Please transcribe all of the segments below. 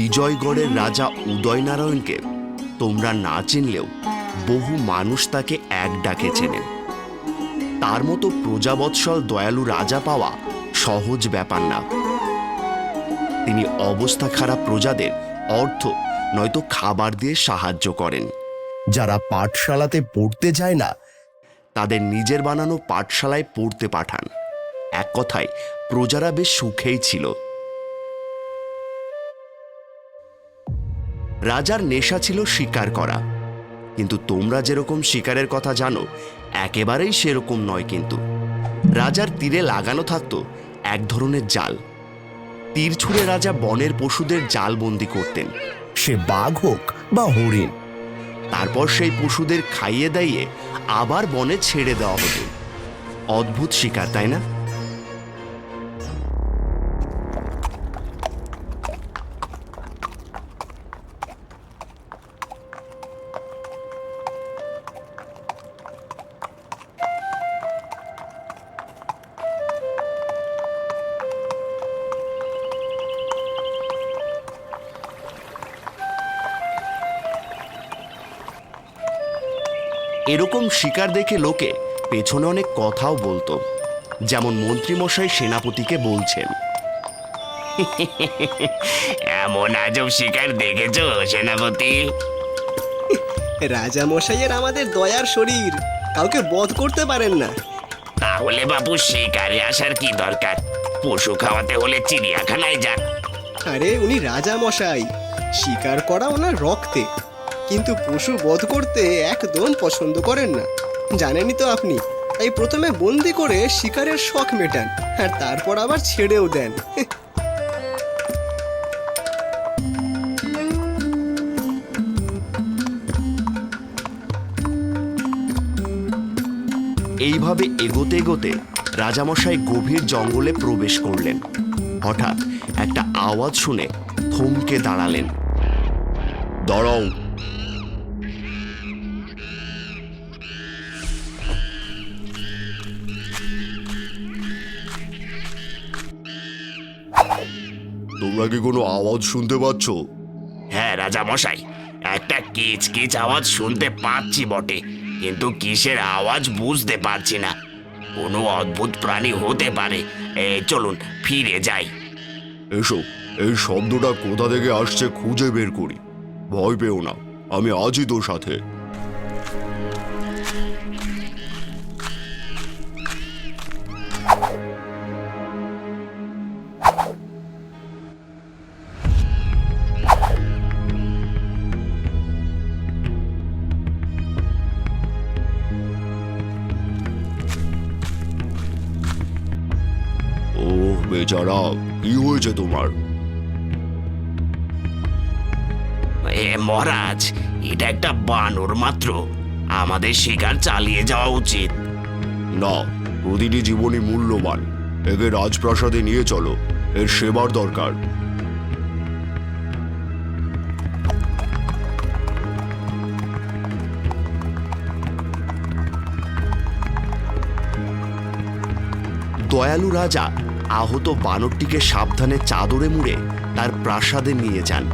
বিজয়গড়ের রাজা উদয়নারায়ণকে। তোমরা না চিনলেও বহু মানুষ তাকে এক ডাকে চেনেন। তার মতো প্রজাবৎসল দয়ালু রাজা পাওয়া সহজ ব্যাপার না। তিনি অবস্থা খারাপ প্রজাদের অর্থ নয়তো খাবার দিয়ে সাহায্য করেন। যারা পাঠশালাতে পড়তে যায় না, তাদের নিজের বানানো পাঠশালায় পড়তে পাঠান। এক কথায়, প্রজারা বেশ সুখেই ছিল। রাজার নেশা ছিল শিকার করা। কিন্তু তোমরা যেরকম শিকারের কথা জানো, একেবারেই সেরকম নয় কিন্তু। রাজার তীরে লাগানো থাকতো এক ধরনের জাল। তীর ছুঁড়ে রাজা বনের পশুদের জালবন্দি করতেন। সে বাঘ হোক বা হরিণ, তারপর সেই পশুদের খাইয়ে দাইয়ে আবার বনে ছেড়ে দেওয়া হতো। অদ্ভুত শিকার, তাই না? শিকার দেখে লোকে পেছনে অনেক কথাও বলতো। যেমন মন্ত্রীমশাই সেনাপতিকে বলছেন এমন আজব শিকার দেখেছ সেনাপতি? রাজা মশাইয়ের আমাদের দয়ার শরীর কাউকে বধ করতে পারেন না। তাহলে বাবু শিকারে আসার কি দরকার? পশু খাওয়াতে হলে চিড়িয়াখানায় যাক আরে উনি রাজা মশাই শিকার করা ওনার রক্তে। কিন্তু পশু বধ করতে একদম পছন্দ করেন না। জানেনই তো আপনি তাই প্রথমে বন্দি করে শিকারের শখ মেটান আর তারপর আবার ছেড়েও দেন। এইভাবে এগোতে এগোতে রাজামশাই গভীর জঙ্গলে প্রবেশ করলেন। হঠাৎ একটা আওয়াজ শুনে থমকে দাঁড়ালেন। দাঁড়াও তোমরা কি কোনো আওয়াজ শুনতে পাচ্ছ? হ্যাঁ রাজা মশাই একটা কিচ কিচ আওয়াজ শুনতে পাচ্ছি বটে কিন্তু কিসের আওয়াজ বুঝতে পারছি না। কোনো অদ্ভুত প্রাণী হতে পারে। এ চলুন ফিরে যাই। এসো এই শব্দটা কোথা থেকে আসছে খুঁজে বের করি। ভয় পেও না আমি আজই তোর সাথে। বেচারা কি হয়েছে তোমার? এ মহারাজ এটা একটা বানর মাত্র। আমাদের শিকার চালিয়ে যাওয়া উচিত। না প্রতিটি জীবনই মূল্যবান। একে রাজপ্রাসাদে নিয়ে চলো এর সেবার দরকার। দয়ালু রাজা আহত বানরটিকে সাবধানে চাদরে মুড়ে তার প্রাসাদে নিয়ে যান।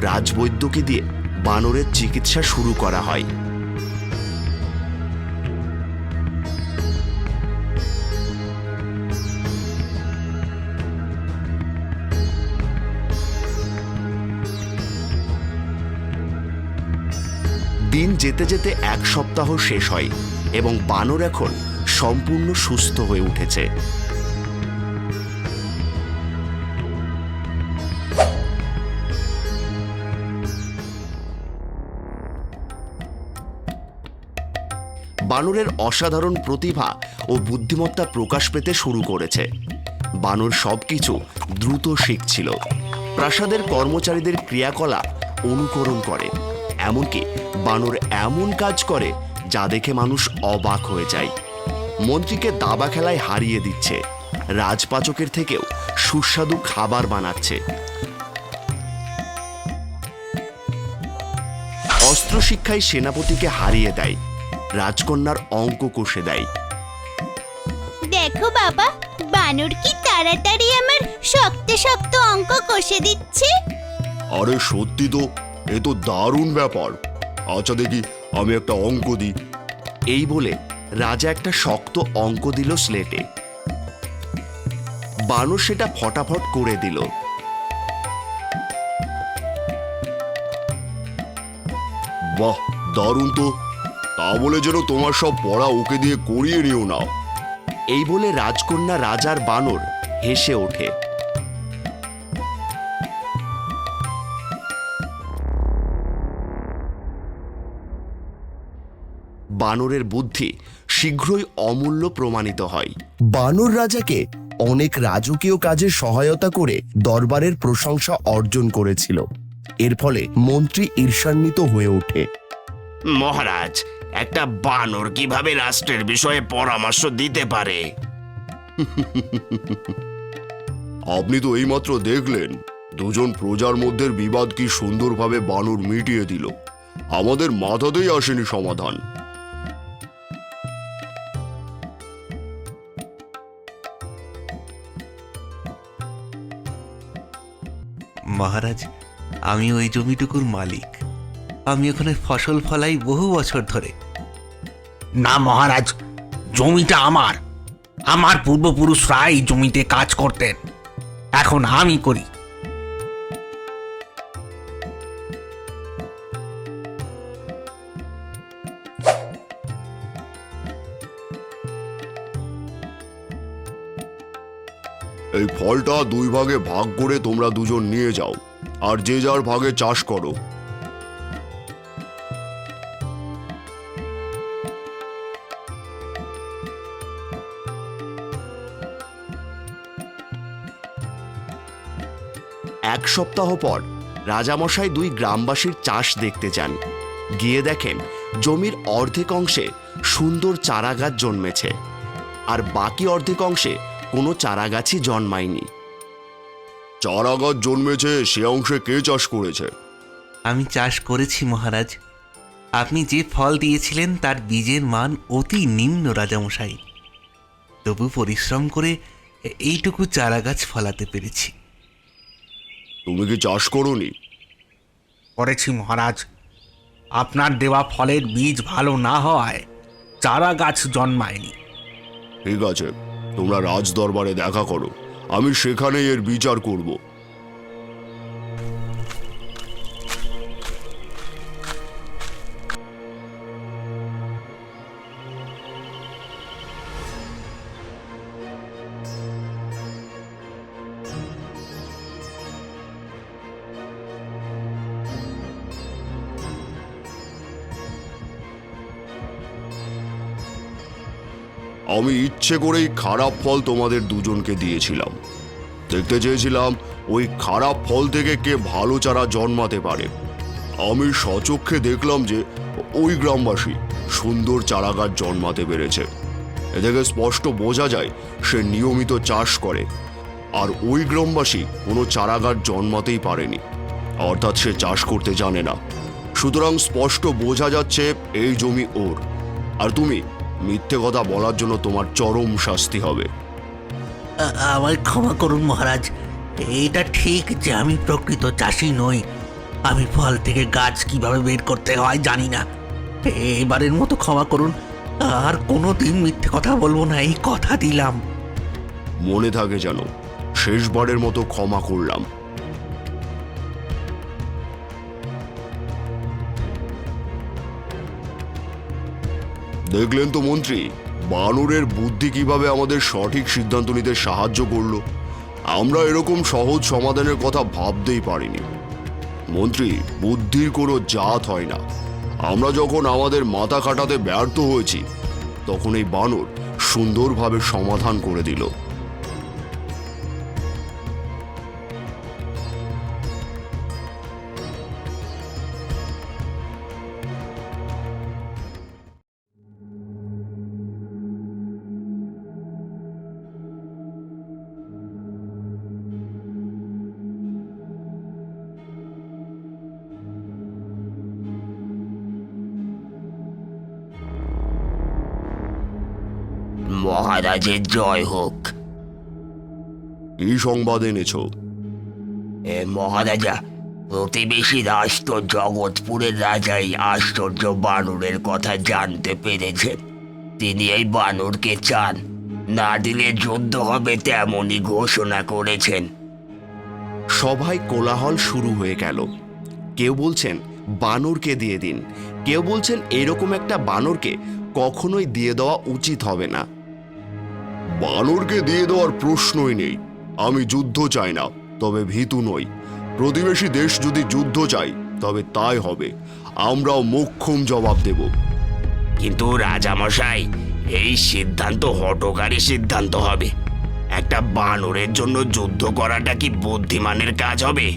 রাজবৈদ্যকে দিয়ে বানরের চিকিৎসা শুরু করা হয়। যেতে যেতে এক সপ্তাহ শেষ হয় এবং বানর এখন সম্পূর্ণ সুস্থ হয়ে উঠেছে। বানরের অসাধারণ প্রতিভা ও বুদ্ধিমত্তা প্রকাশ পেতে শুরু করেছে। বানর সবকিছু দ্রুত শিখছিল। প্রাসাদের কর্মচারীদের ক্রিয়াকলাপ অনুকরণ করে। এমনকি বানর এমন কাজ করে যা দেখে মানুষ অবাক হয়ে যায়। মন্ত্রীকে দাবা খেলায় হারিয়ে দিচ্ছে। রাজপাচকের থেকেও সুস্বাদু খাবার বানাচ্ছে। অস্ত্র শিক্ষায় সেনাপতিকে হারিয়ে দেয়। রাজকন্যার অঙ্ক কষে দেয়। দেখো বাবা বানর কি তাড়াতাড়ি আমার শক্ত শক্ত অঙ্ক কষে দিচ্ছে? আরে সত্যি তো এ তো দারুণ ব্যাপার। আচ্ছা দেখি, আমি একটা অঙ্ক দিই। এই বলে রাজা একটা শক্ত অঙ্ক দিল স্লেটে। বানর সেটা ফটাফট করে দিল। বাহ, দারুণ তো। তা বলে যেন তোমার সব পড়া ওকে দিয়ে করিয়ে নিও না। এই বলে রাজকন্যা রাজার বানর হেসে ওঠে। বানরের বুদ্ধি শীঘ্রই অমূল্য প্রমাণিত হয়। বানর রাজাকে অনেক রাজকীয় কাজে সহায়তা করে দরবারের প্রশংসা অর্জন করেছিল। এর ফলে মন্ত্রী ঈর্ষান্বিত হয়ে ওঠে। মহারাজ একটা বানর কীভাবে রাষ্ট্রের বিষয়ে পরামর্শ দিতে পারে? আপনি তো এইমাত্র দেখলেন দুজন প্রজার মধ্যে বিবাদ কি সুন্দরভাবে বানর মিটিয়ে দিল। আমাদের মাথাতেই আসেনি সমাধান। মহারাজ, আমি ওই জমিটুকুর মালিক। আমি ওখানে ফসল ফলাই বহু বছর ধরে। না মহারাজ, জমিটা আমার। আমার পূর্বপুরুষরা এই জমিতে কাজ করতেন। এখন আমি করি। ফলটা দুই ভাগে ভাগ করে তোমরা দুজন নিয়ে যাও, আর যে যার ভাগে চাষ করো। এক সপ্তাহ পর রাজামশাই দুই গ্রামবাসীর চাষ দেখতে যান। গিয়ে দেখেন জমির অর্ধেক অংশে সুন্দর চারাগাছ জন্মেছে, আর বাকি অর্ধেক অংশে কোনো চারাগাছই জন্মায়নি। চারা গাছ জন্মেছে সে অংশে কে চাষ করেছে? আমি চাষ করেছি মহারাজ। আপনি যে ফল দিয়েছিলেন তার বীজের মান অতি নিম্ন রাজামশাই। তবু পরিশ্রম করে এইটুকু চারা গাছ ফলাতে পেরেছি। তুমি কি চাষ করনি? করেছি মহারাজ। আপনার দেওয়া ফলের বীজ ভালো না হওয়ায় চারা গাছ জন্মায়নি। ঠিক আছে। তোমরা রাজদরবারে দেখা করো। আমি সেখানেই এর বিচার করব। আমি ইচ্ছে করেই খারাপ ফল তোমাদের দুজনকে দিয়েছিলাম। দেখতে চেয়েছিলাম ওই খারাপ ফল থেকে কে ভালো চারা জন্মাতে পারে। আমি সচক্ষে দেখলাম যে ওই গ্রামবাসী সুন্দর চারা গাছ জন্মাতে পেরেছে। এ থেকে স্পষ্ট বোঝা যায় সে নিয়মিত চাষ করে। আর ওই গ্রামবাসী কোনো চারা গাছ জন্মাতেই পারেনি। অর্থাৎ সে চাষ করতে জানে না। সুতরাং স্পষ্ট বোঝা যাচ্ছে এই জমি ওর। আর তুমি মিথ্যে কথা বলার জন্য তোমার চরম শাস্তি হবে। আ- আমায় ক্ষমা করুন মহারাজ। এটা ঠিক যে আমি প্রকৃত চাষি নই। আমি ফল থেকে গাছ কীভাবে বের করতে হয় জানি না। এবারের মতো ক্ষমা করুন। আর কোনো দিন মিথ্যে কথা বলব না এই কথা দিলাম। মনে থাকে যেন শেষবারের মতো ক্ষমা করলাম। দেখলেন তো মন্ত্রী, বানরের বুদ্ধি কীভাবে আমাদের সঠিক সিদ্ধান্ত নিতে সাহায্য করল? আমরা এরকম সহজ সমাধানের কথা ভাবতেই পারিনি। মন্ত্রী, বুদ্ধির কোনো জাত হয় না। আমরা যখন আমাদের মাথা কাটাতে ব্যর্থ হয়েছি, তখন এই বানর সুন্দরভাবে সমাধান করে দিল। মহারাজের জয় হোক। এই সংবাদ এনেছ? এ মহারাজা প্রতিবেশী রাষ্ট্র জগৎপুরের রাজাই আশ্চর্য বানরের কথা জানতে পেরেছেন তিনি এই বানরকে চান না দিলে যুদ্ধ হবে তেমনই ঘোষণা করেছেন। সভায় কোলাহল শুরু হয়ে গেল। কেউ বলছেন বানরকে দিয়ে দিন। কেউ বলছেন এরকম একটা বানরকে কখনোই দিয়ে দেওয়া উচিত হবে না। বানরকে দিয়ে দেওয়ার প্রশ্নই নেই। আমি যুদ্ধ চাই না, তবে ভীতু নই। প্রতিবেশী দেশ যদি যুদ্ধ চাই তবে তাই হবে। আমরাও মোক্ষম জবাব দেব। কিন্তু রাজামশাই, এই সিদ্ধান্ত হটকারী সিদ্ধান্ত হবে। একটা বানরের জন্য যুদ্ধ করাটা কি বুদ্ধিমানের কাজ হবে?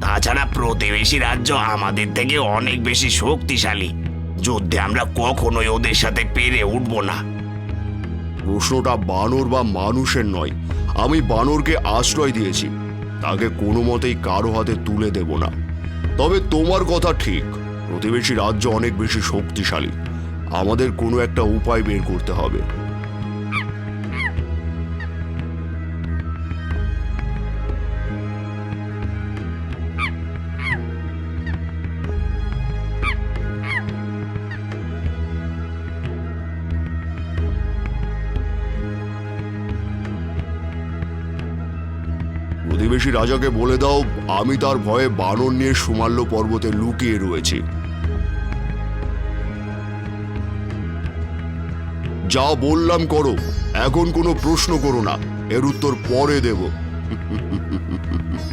তাছাড়া প্রতিবেশী রাজ্য আমাদের থেকে অনেক বেশি শক্তিশালী। যুদ্ধে আমরা কখনোই ওদের সাথে পেরে উঠব না। প্রশ্নটা বানর বা মানুষের নয়। আমি বানরকে আশ্রয় দিয়েছি। তাকে কোনো মতেই কারও হাতে তুলে দেব না। তবে তোমার কথা ঠিক। প্রতিবেশী রাজ্য অনেক বেশি শক্তিশালী। আমাদের কোনো একটা উপায় বের করতে হবে। রাজাকে বলে দাও, আমি তার ভয়ে বানর নিয়ে সুমাল্য পর্বতে লুকিয়ে রয়েছি। যা বললাম করো, এখন কোনো প্রশ্ন করো না, এর উত্তর পরে দেব।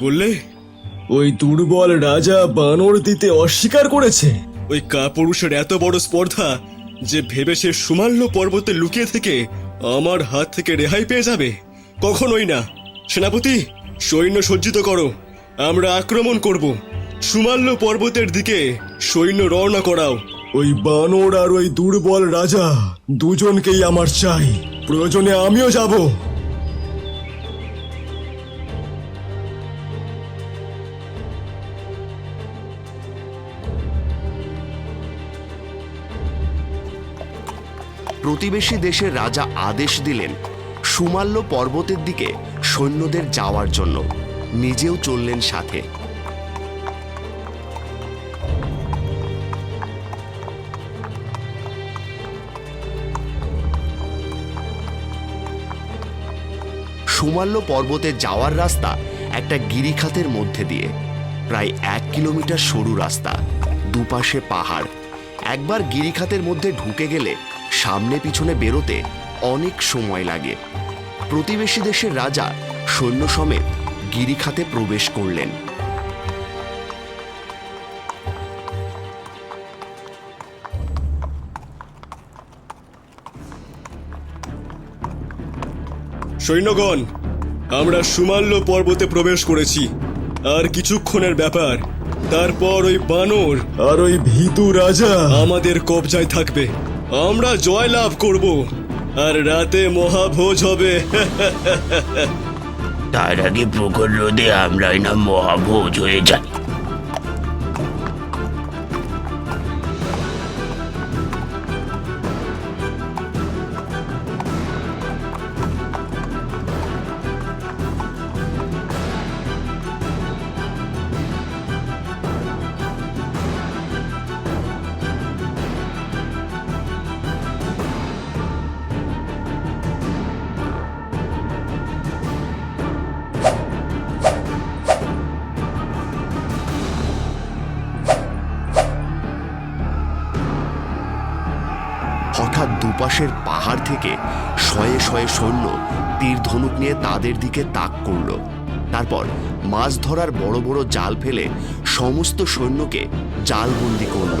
বললে ওই দুর্বল রাজা বানর দিতে অস্বীকার করেছে। ওই কাপুরুষের এত বড় স্পর্ধা যে ভেবে সে সুমাল্য পর্বতে লুকিয়ে থেকে আমার হাত থেকে রেহাই পেয়ে যাবে। কখনোই না। সেনাপতি সৈন্য সজ্জিত করো। আমরা আক্রমণ করব। সুমাল্য পর্বতের দিকে সৈন্য রওনা করাও। ওই বানর আর ওই দুর্বল রাজা দুজনকেই আমার চাই। প্রয়োজনে আমিও যাব। প্রতিবেশী দেশের রাজা আদেশ দিলেন সুমাল্য পর্বতের দিকে সৈন্যদের যাওয়ার জন্য। নিজেও চললেন সাথে। সুমাল্য পর্বতে যাওয়ার রাস্তা একটা গিরিখাতের মধ্যে দিয়ে। প্রায় এক কিলোমিটার সরু রাস্তা, দুপাশে পাহাড়। একবার গিরিখাতের মধ্যে ঢুকে গেলে সামনে পিছনে বেরোতে অনেক সময় লাগে। প্রতিবেশী দেশের রাজা সৈন্য সমেত গিরিখাতে প্রবেশ করলেন। সৈন্যগণ আমরা সুমাল্য পর্বতে প্রবেশ করেছি। আর কিছুক্ষণের ব্যাপার তারপর ওই বানর আর ওই ভীতু রাজা আমাদের কবজায় থাকবে। আমরা জয়লাভ করব। আর রাতে মহাভোজ হবে। তার আগে প্রখর রোদে আমরাই না মহাভোজ হয়ে যাই। দুপাশের পাহাড় থেকে শয়ে শয়ে সৈন্য তীর ধনুক নিয়ে তাদের দিকে তাক করল। তারপর মাছ ধরার বড় বড় জাল ফেলে সমস্ত সৈন্যকে জালবন্দি করল।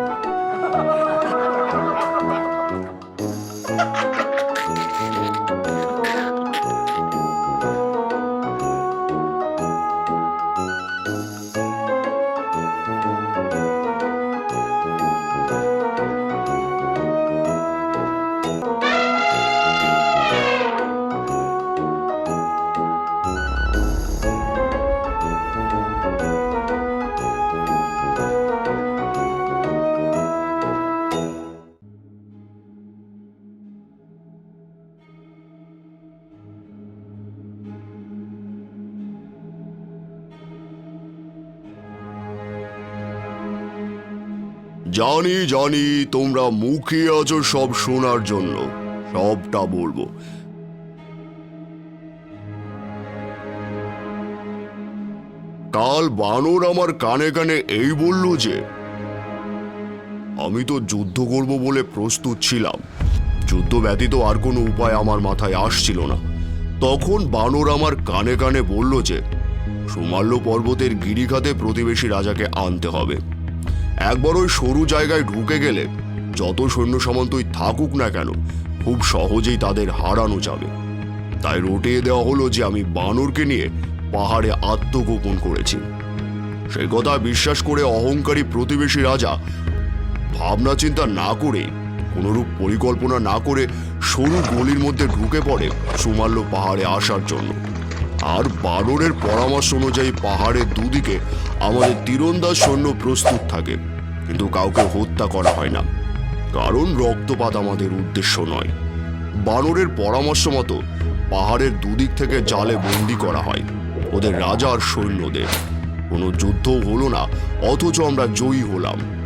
জানি জানি, তোমরা মুখে আছো সব শোনার জন্য। সবটা বলব। কাল বানর আমার কানে কানে এই বলল যে, আমি তো যুদ্ধ করব বলে প্রস্তুত ছিলাম। যুদ্ধ ব্যতীত আর কোনো উপায় আমার মাথায় আসছিল না। তখন বানর আমার কানে কানে বলল যে, সুমাল্য পর্বতের গিরিখাতে প্রতিবেশী রাজাকে আনতে হবে। একবার ওই সরু জায়গায় ঢুকে গেলে যত সৈন্য সামন্তই থাকুক না কেন, খুব সহজেই তাদের হারানো যাবে। তাই রটিয়ে দেওয়া হলো যে আমি বানরকে নিয়ে পাহাড়ে আত্মগোপন করেছি। সেই কথা বিশ্বাস করে অহংকারী প্রতিবেশী রাজা ভাবনা চিন্তা না করে, কোনোরূপ পরিকল্পনা না করে সরু গলির মধ্যে ঢুকে পড়ে সুমাল্য পাহাড়ে আসার জন্য। আর বানরের পরামর্শ অনুযায়ী পাহাড়ের দুদিকে আমাদের তীরন্দাজ সৈন্য প্রস্তুত থাকে। কিন্তু কাউকে হত্যা করা হয় না। কারণ রক্তপাত আমাদের উদ্দেশ্য নয়। বানরের পরামর্শ মতো পাহাড়ের দুদিক থেকে জালে বন্দি করা হয়। ওদের রাজার সৈন্যদের। কোনো যুদ্ধও হলো না, অথচ আমরা জয়ী হলাম।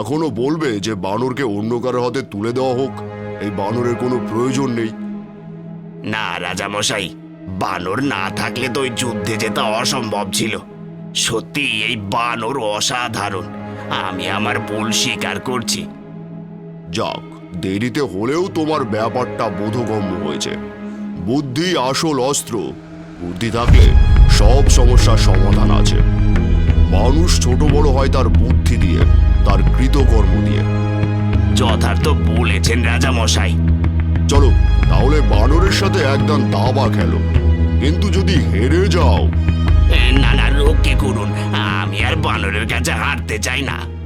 এখনও বলবে যে বানরকে অন্য কারোর হাতে তুলে দেওয়া হোক। এই বানরের কোনো প্রয়োজন নেই। না রাজামশাই বানর না থাকলে তো ওই যুদ্ধে যেতে অসম্ভব ছিল। সত্যি এই বানর অসাধারণ। আমি আমার ভুল স্বীকার করছি। যাক দেরিতে হলেও তোমার ব্যাপারটা বোধগম্য হয়েছে। বুদ্ধি আসল অস্ত্র বুদ্ধি থাকলে সব সমস্যার সমাধান আছে। মানুষ ছোট বড় হয় তার বুদ্ধি দিয়ে। তার কৃতকর্ম দিয়ে যথার্থ বলেছেন রাজা মশাই চলো তাহলে বানরের সাথে একদম দাবা খেলো। কিন্তু যদি হেরে যাও। না না রক্ষে করুন। আমি আর বানরের কাছে হারতে চাই না।